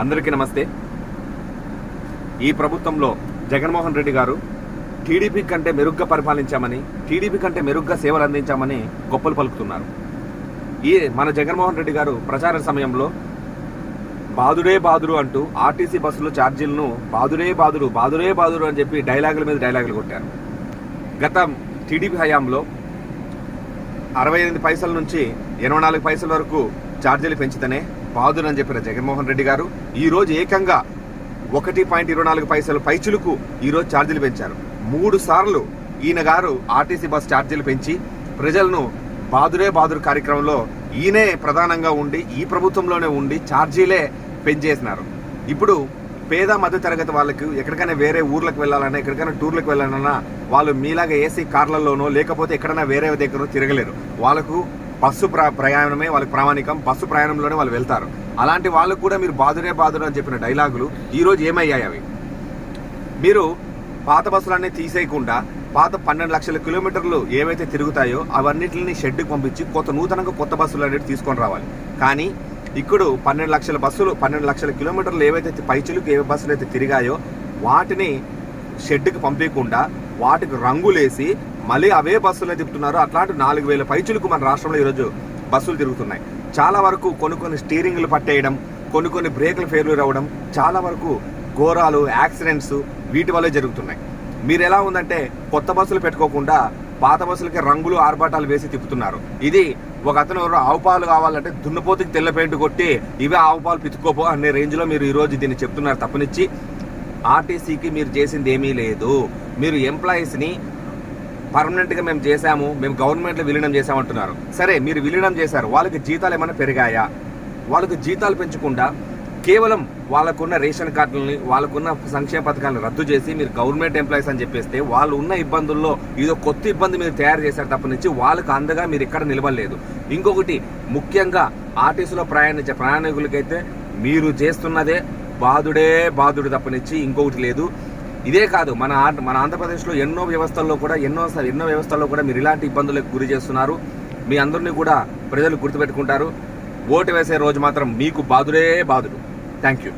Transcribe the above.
అందరికీ నమస్తే. ఈ ప్రభుత్వంలో జగన్మోహన్ రెడ్డి గారు టీడీపీ కంటే మెరుగ్గా పరిపాలించామని టీడీపీ కంటే మెరుగ్గా సేవలు అందించామని గొప్పలు పలుకుతున్నారు. ఈ మన జగన్మోహన్ రెడ్డి గారు ప్రచార సమయంలో బాదుడే బాదురు అంటూ ఆర్టీసీ బస్సులు ఛార్జీలను బాదుడే బాదురు బాదుడే బాదురు అని చెప్పి డైలాగుల మీద డైలాగులు కొట్టారు. గత టీడీపీ హయాంలో అరవై ఎనిమిది పైసల నుంచి ఎనభై నాలుగు పైసల వరకు ఛార్జీలు పెంచితేనే బాధునని చెప్పిన జగన్మోహన్ రెడ్డి గారు ఈరోజు ఏకంగా ఒకటి పాయింట్ ఇరవై నాలుగు పైసలు పైచులకు ఈరోజు ఛార్జీలు పెంచారు. మూడు సార్లు ఈయన గారు ఆర్టీసీ బస్ ఛార్జీలు పెంచి ప్రజలను బాదురే బాదురు కార్యక్రమంలో ఈయనే ప్రధానంగా ఉండి ఈ ప్రభుత్వంలోనే ఉండి ఛార్జీలే పెంచేసినారు. ఇప్పుడు పేద మధ్య తరగతి వాళ్ళకి ఎక్కడికైనా వేరే ఊర్లకు వెళ్ళాలన్నా ఎక్కడికైనా టూర్లకు వెళ్ళాలన్నా వాళ్ళు మీలాగా ఏసీ కార్లలోనో లేకపోతే ఎక్కడైనా వేరే దగ్గర తిరగలేరు. వాళ్ళకు బస్సు ప్ర ప్రయాణమే వాళ్ళకి ప్రామాణికం. బస్సు ప్రయాణంలోనే వాళ్ళు వెళ్తారు. అలాంటి వాళ్ళకు కూడా మీరు బాదురే బాదురు అని చెప్పిన డైలాగులు ఈరోజు ఏమయ్యాయి అవి? మీరు పాత బస్సులన్నీ తీసేయకుండా పాత పన్నెండు లక్షల కిలోమీటర్లు ఏవైతే తిరుగుతాయో అవన్నిటిని షెడ్కి పంపించి కొత్త నూతనంగా కొత్త బస్సులు అనేవి తీసుకొని రావాలి. కానీ ఇప్పుడు పన్నెండు లక్షల బస్సులు పన్నెండు లక్షల కిలోమీటర్లు ఏవైతే పైచులకు ఏ బస్సులు అయితే తిరిగాయో వాటిని షెడ్కి పంపించకుండా వాటికి రంగులేసి మళ్ళీ అవే బస్సులే తిప్పుతున్నారు. అట్లాంటి నాలుగు వేల పైచులకు మన రాష్ట్రంలో ఈరోజు బస్సులు తిరుగుతున్నాయి. చాలా వరకు కొన్ని కొన్ని స్టీరింగ్లు పట్టేయడం కొన్ని కొన్ని బ్రేకులు ఫెయిల్యూర్ అవ్వడం చాలా వరకు ఘోరాలు యాక్సిడెంట్స్ వీటి వల్లే జరుగుతున్నాయి. మీరు ఎలా ఉందంటే కొత్త బస్సులు పెట్టుకోకుండా పాత బస్సులకి రంగులు ఆర్భాటాలు వేసి తిప్పుతున్నారు. ఇది ఒక అతను ఆవు పాలు కావాలంటే దున్నపోతుకి తెల్ల పెయింట్ కొట్టి ఇవే ఆవు పాలు అనే రేంజ్లో మీరు ఈరోజు దీన్ని చెప్తున్నారు తప్పనిచ్చి. ఆర్టీసీకి మీరు చేసింది ఏమీ లేదు. మీరు ఎంప్లాయీస్ని పర్మనెంట్గా మేము చేశాము మేము గవర్నమెంట్లో విలీనం చేశామంటున్నారు. సరే మీరు విలీనం చేశారు వాళ్ళకి జీతాలు ఏమైనా పెరిగాయా? వాళ్ళకి జీతాలు పెంచకుండా కేవలం వాళ్ళకున్న రేషన్ కార్డులని వాళ్ళకున్న సంక్షేమ పథకాలను రద్దు చేసి మీరు గవర్నమెంట్ ఎంప్లాయీస్ అని చెప్పేస్తే వాళ్ళు ఉన్న ఇబ్బందుల్లో ఇదో కొత్త ఇబ్బంది మీరు తయారు చేశారు తప్పనిచ్చి వాళ్ళకు అందగా మీరు ఎక్కడ నిలబడలేదు. ఇంకొకటి ముఖ్యంగా ఆర్టీసీలో ప్రయాణించే ప్రయాణికులకైతే మీరు చేస్తున్నదే బాధుడే బాధుడు తప్పనిచ్చి ఇంకొకటి లేదు. ఇదే కాదు మన మన ఆంధ్రప్రదేశ్లో ఎన్నో వ్యవస్థల్లో కూడా ఎన్నో ఎన్నో వ్యవస్థల్లో కూడా మీరు ఇలాంటి ఇబ్బందులకు గురి చేస్తున్నారు. మీ అందరినీ కూడా ప్రజలు గుర్తుపెట్టుకుంటారు. ఓటు వేసే రోజు మాత్రం మీకు బాధుడే బాధుడు. Thank you